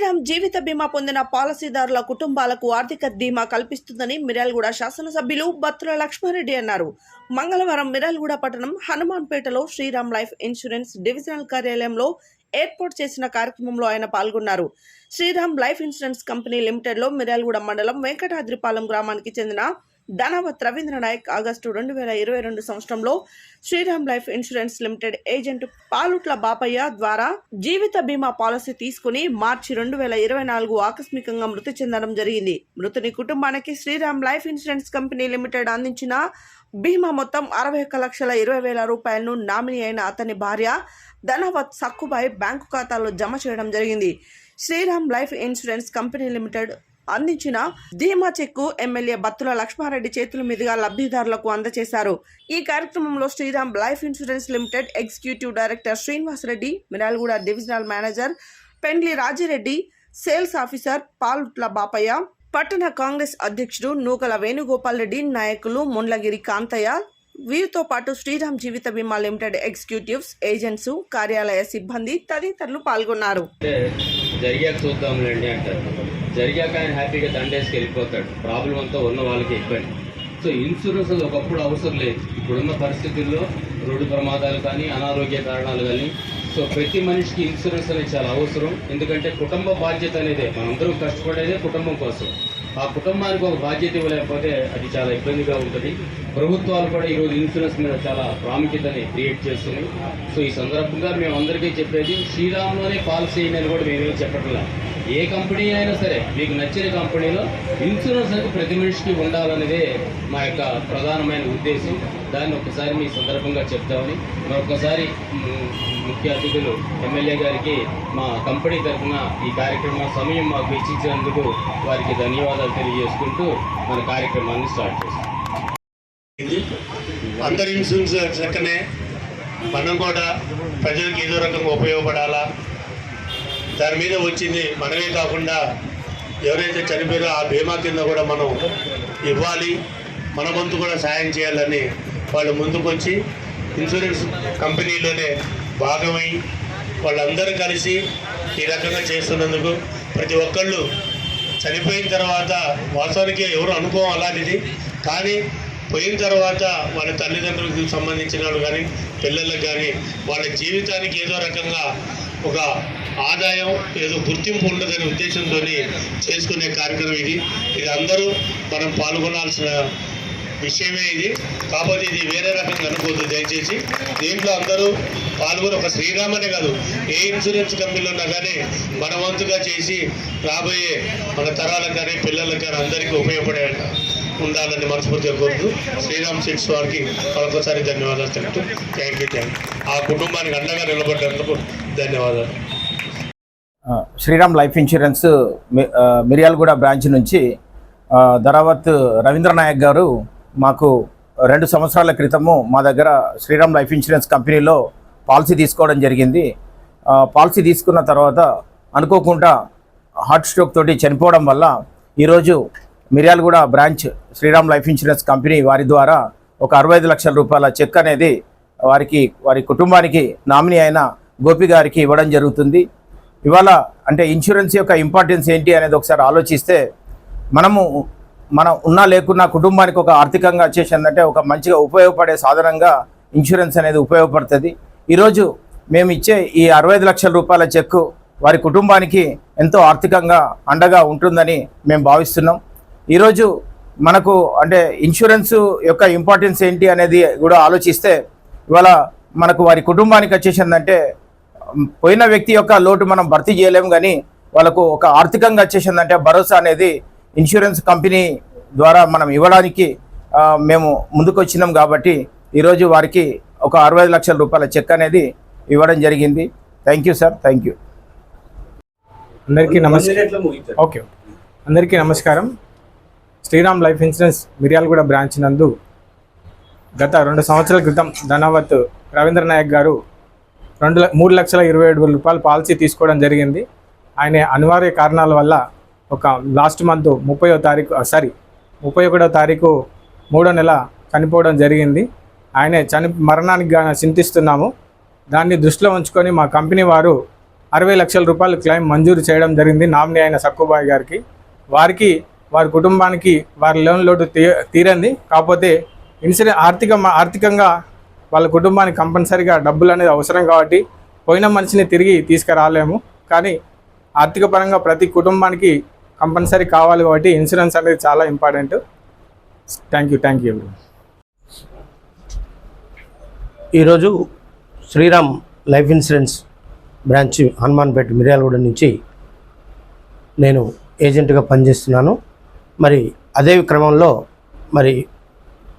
శ్రీరామ్ జీవిత బీమా పొందిన పాలసీదారుల కుటుంబాలకు ఆర్థిక బీమా కల్పిస్తుందని మిర్యాలగూడ శాసనసభ్యులు బత్తుల లక్ష్మారెడ్డి అన్నారు. మంగళవారం మిర్యాలగూడ పట్టణం హనుమాన్పేటలో శ్రీరామ్ లైఫ్ ఇన్సూరెన్స్ డివిజనల్ కార్యాలయంలో ఏర్పాటు చేసిన కార్యక్రమంలో ఆయన పాల్గొన్నారు. శ్రీరామ్ లైఫ్ ఇన్సూరెన్స్ కంపెనీ లిమిటెడ్లో మిర్యాలగూడ మండలం వెంకటాద్రిపాలెం గ్రామానికి చెందిన ధనవత్ రవీంద్ర నాయక్ ఆగస్టు రెండు వేల ఇరవై రెండు సంవత్సరంలో Shriram life insurance limited agent Palutla Bapayya ద్వారా జీవిత బీమా పాలసీ తీసుకుని మార్చి రెండు వేల ఇరవై నాలుగు ఆకస్మికంగా మృతి చెందడం జరిగింది. మృతుని కుటుంబానికి Shriram life insurance company limited అందించిన బీమా మొత్తం అరవై ఒక్క లక్షల ఇరవై వేల రూపాయలను నామినీ అయిన అతని భార్య ధనవత్ సక్కుబాయ్ బ్యాంకు ఖాతాలో జమ చేయడం జరిగింది. Shriram life insurance company limited అందించిన ధీమా చెక్కు ఎమ్మెల్యే బత్తుల లక్ష్మారెడ్డి చేతుల మీదుగా లబ్ధిదారులకు అందజేశారు. ఈ కార్యక్రమంలో Shriram life insurance limited executive director Srinivas Reddy Miryalaguda divisional manager Pendli Rajireddy sales officer Paltla Bapayya పట్టణ కాంగ్రెస్ అధ్యక్షుడు నూకల వేణుగోపాల్ రెడ్డి నాయకులు ముండ్లగిరి కాంతయ్య. వీరితో పాటు శ్రీరామ్ జీవిత బీమా లిమిటెడ్ ఎగ్జిక్యూటివ్స్ ఏజెంట్స్ కార్యాలయ సిబ్బంది తదితరులు పాల్గొన్నారు. జరిగాక చూద్దాంలేండి అంటారు. జరిగాక ఆయన హ్యాపీగా దండేసుకు వెళ్ళిపోతాడు. ప్రాబ్లం అంతా ఉన్న వాళ్ళకి ఇబ్బంది సో ఇన్సూరెన్స్ అది ఒకప్పుడు అవసరం లేదు. ఇప్పుడున్న పరిస్థితుల్లో రోడ్డు ప్రమాదాలు కానీ అనారోగ్య కారణాలు కానీ సో ప్రతి మనిషికి ఇన్సూరెన్స్ అనేది చాలా అవసరం. ఎందుకంటే కుటుంబ బాధ్యత అనేది. మనందరం కష్టపడేదే కుటుంబం కోసం. ఆ కుటుంబానికి ఒక బాధ్యత ఇవ్వలేకపోతే అది చాలా ఇబ్బందిగా ఉంటుంది. ప్రభుత్వాలు కూడా ఈరోజు ఇన్సూరెన్స్ మీద చాలా ప్రాముఖ్యతని క్రియేట్ చేస్తున్నాయి. సో ఈ సందర్భంగా మేము అందరికీ చెప్పేది శ్రీరామ్లోనే పాలసీ అని కూడా మేమేం చెప్పట్లేదు ఏ కంపెనీ అయినా సరే మీకు నచ్చిన కంపెనీలో ఇన్సూరెన్స్ అనేది ప్రతి మనిషికి ఉండాలనేదే మా యొక్క ప్రధానమైన ఉద్దేశం. దాన్ని ఒకసారి మీ సందర్భంగా చెప్తామని మరొకసారి ముఖ్య అతిథులు ఎమ్మెల్యే గారికి మా కంపెనీ తరఫున ఈ కార్యక్రమం సమయం మాకు వెచ్చించినందుకు వారికి ధన్యవాదాలు తెలియజేసుకుంటూ మన కార్యక్రమాన్ని స్టార్ట్ చేస్తాం. అందరి ఇన్సూరెన్స్ లెక్కనే మనం కూడా ప్రజలకు ఏదో రకంగా ఉపయోగపడాలా? దాని మీద వచ్చింది. మనమే కాకుండా ఎవరైతే చనిపోయారో ఆ బీమా కింద కూడా మనం ఇవ్వాలి. మన వంతు కూడా సాయం చేయాలని వాళ్ళు ముందుకొచ్చి ఇన్సూరెన్స్ కంపెనీలోనే భాగమై వాళ్ళందరూ కలిసి ఈ రకంగా చేస్తున్నందుకు ప్రతి ఒక్కళ్ళు చనిపోయిన తర్వాత వాస్తవానికి ఎవరు అనుకోవం అలాంటిది. కానీ పోయిన తర్వాత వాళ్ళ తల్లిదండ్రులకు సంబంధించిన వాళ్ళు కానీ పిల్లలకు కానీ వాళ్ళ జీవితానికి ఏదో రకంగా ఒక ఆదాయం ఏదో గుర్తింపు ఉండదనే ఉద్దేశంతో చేసుకునే కార్యక్రమం ఇది. ఇది అందరూ మనం పాల్గొనాల్సిన విషయమే ఇది. కాకపోతే ఇది వేరే రకంగా అనుకోవద్దు దయచేసి. దీంట్లో అందరూ పాల్గొని ఒక శ్రీరామనే కాదు ఏ ఇన్సూరెన్స్ కంపెనీలో ఉన్నా కానీ మన వంతుగా చేసి రాబోయే మన తరాలకు కానీ పిల్లలకు కానీ అందరికీ ఉపయోగపడే ఉండాలని మనస్ఫూర్తిగా కోరుతూ శ్రీరామ్ సిక్స్ వారికి మరొకసారి ధన్యవాదాలు చెప్తూ థ్యాంక్ యూ థ్యాంక్ ఆ కుటుంబానికి అండగా నిలబడినందుకు ధన్యవాదాలు. Shriram life insurance Miryalaguda branch నుంచి ధరావత్ రవీంద్రనాయక్ గారు మాకు రెండు సంవత్సరాల క్రితము మా దగ్గర శ్రీరామ్ లైఫ్ ఇన్సూరెన్స్ కంపెనీలో పాలసీ తీసుకోవడం జరిగింది. పాలసీ తీసుకున్న తర్వాత అనుకోకుండా హార్ట్ స్ట్రోక్ తోటి చనిపోవడం వల్ల ఈరోజు Miryalaguda branch Shriram life insurance company వారి ద్వారా ఒక అరవై లక్షల రూపాయల చెక్ అనేది వారికి వారి కుటుంబానికి నామినీ అయిన గోపి గారికి ఇవ్వడం జరుగుతుంది. ఇవాళ అంటే ఇన్సూరెన్స్ యొక్క ఇంపార్టెన్స్ ఏంటి అనేది ఒకసారి ఆలోచిస్తే మనము మనం ఉన్నా లేకున్నా కుటుంబానికి ఒక ఆర్థికంగా వచ్చేసిందంటే ఒక మంచిగా ఉపయోగపడే సాధనంగా ఇన్సూరెన్స్ అనేది ఉపయోగపడుతుంది. ఈరోజు మేము ఇచ్చే ఈ అరవై లక్షల రూపాయల చెక్కు వారి కుటుంబానికి ఎంతో ఆర్థికంగా అండగా ఉంటుందని మేము భావిస్తున్నాం. ఈరోజు మనకు అంటే ఇన్సూరెన్స్ యొక్క ఇంపార్టెన్స్ ఏంటి అనేది కూడా ఆలోచిస్తే ఇవాళ మనకు వారి కుటుంబానికి వచ్చేసిందంటే పోయిన వ్యక్తి యొక్క లోటు మనం భర్తీ చేయలేము కానీ వాళ్ళకు ఒక ఆర్థికంగా వచ్చేసిందంటే భరోసా అనేది ఇన్సూరెన్స్ కంపెనీ ద్వారా మనం ఇవ్వడానికి మేము ముందుకు వచ్చినాం కాబట్టి ఈరోజు వారికి ఒక అరవై ఐదు లక్షల రూపాయల చెక్ అనేది ఇవ్వడం జరిగింది. Thank you sir thank you. అందరికీ నమస్కారం. ఓకే. అందరికీ నమస్కారం. Shriram life insurance Miryalaguda branch నందు గత రెండు సంవత్సరాల క్రితం ధనవత్ రవీంద్ర నాయక్ గారు రెండు మూడు లక్షల ఇరవై ఏడు వేల రూపాయల పాలసీ తీసుకోవడం జరిగింది. ఆయన అనివార్య కారణాల వల్ల ఒక లాస్ట్ మంత్ ముప్పయో తారీఖు సారీ ముప్పై ఒకటో తారీఖు మూడో నెల చనిపోవడం జరిగింది. ఆయన చని మరణానికి గా చింతిస్తున్నాము. దాన్ని దృష్టిలో ఉంచుకొని మా కంపెనీ వారు అరవై లక్షల రూపాయలు క్లెయిమ్ మంజూరు చేయడం జరిగింది నామినీ అయిన సక్కుబాయ్ గారికి. వారికి వారి కుటుంబానికి వారి లోన్ లోటు తీ తీరంది కాకపోతే ఇన్సూరెన్స్ ఆర్థిక ఆర్థికంగా వాళ్ళ కుటుంబానికి కంపల్సరీగా డబ్బులు అనేది అవసరం కాబట్టి పోయిన మనిషిని తిరిగి తీసుకురాలేము. కానీ ఆర్థిక పరంగా ప్రతి కుటుంబానికి కంపల్సరీ కావాలి కాబట్టి ఇన్సూరెన్స్ అనేది చాలా important. Thank you thank you ఈరోజు Shriram life insurance branch Hanumanpet Miryalaguda నుంచి నేను ఏజెంట్గా పనిచేస్తున్నాను. మరి అదే క్రమంలో మరి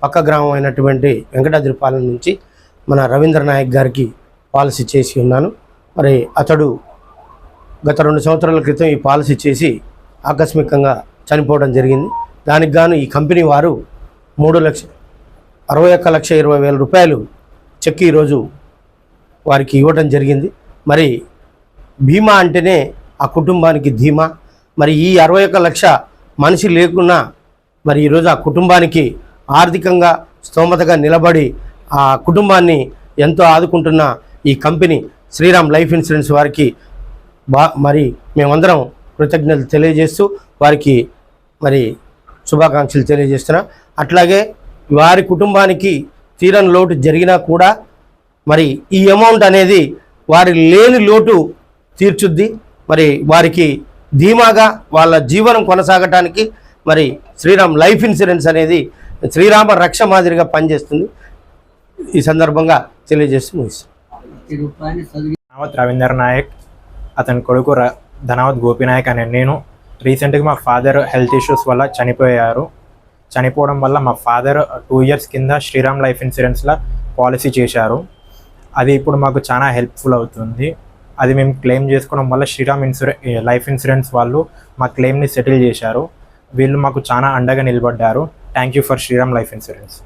పక్క గ్రామం అయినటువంటి వెంకటాద్రిపాలెం నుంచి మన రవీంద్ర నాయక్ గారికి పాలసీ చేసి ఉన్నాను. మరి అతడు గత రెండు సంవత్సరాల క్రితం ఈ పాలసీ చేసి ఆకస్మికంగా చనిపోవడం జరిగింది. దానికి గాను ఈ కంపెనీ వారు మూడు లక్ష అరవై ఒక్క లక్ష ఇరవై వేల రూపాయలు చెక్ ఈరోజు వారికి ఇవ్వడం జరిగింది. మరి బీమా అంటేనే ఆ కుటుంబానికి ధీమా. మరి ఈ అరవై ఒక్క లక్ష మనిషి లేకున్నా మరి ఈరోజు ఆ కుటుంబానికి ఆర్థికంగా స్తోమతగా నిలబడి ఆ కుటుంబాన్ని ఎంతో ఆదుకుంటున్న ఈ కంపెనీ శ్రీరామ్ లైఫ్ ఇన్సూరెన్స్ వారికి బా మరి మేమందరం కృతజ్ఞతలు తెలియజేస్తూ వారికి మరి శుభాకాంక్షలు తెలియజేస్తున్నాం. అట్లాగే వారి కుటుంబానికి తీరని లోటు జరిగినా కూడా మరి ఈ అమౌంట్ అనేది వారి లేని లోటు తీర్చుద్ది. మరి వారికి ధీమాగా వాళ్ళ జీవనం కొనసాగటానికి మరి శ్రీరామ్ లైఫ్ ఇన్సూరెన్స్ అనేది శ్రీరామ రక్ష మాదిరిగా పనిచేస్తుంది. ఈ సందర్భంగా తెలియజేస్తూ ముగిస్తాను. ధనావత్ రవీందర్ నాయక్ అతని కొడుకు ర ధనావత్ గోపినాయక్ అనే నేను రీసెంట్గా మా ఫాదర్ హెల్త్ ఇష్యూస్ వల్ల చనిపోయారు. చనిపోవడం వల్ల మా ఫాదర్ టూ ఇయర్స్ కింద శ్రీరామ్ లైఫ్ ఇన్సూరెన్స్లో పాలసీ చేశారు. అది ఇప్పుడు మాకు చాలా హెల్ప్ఫుల్ అవుతుంది. అది మేము క్లెయిమ్ చేసుకోవడం వల్ల శ్రీరామ్ ఇన్సూరె లైఫ్ ఇన్సూరెన్స్ వాళ్ళు మా క్లెయిమ్ని సెటిల్ చేశారు. వీళ్ళు మాకు చాలా అండగా నిలబడ్డారు. Thank you for Shriram life insurance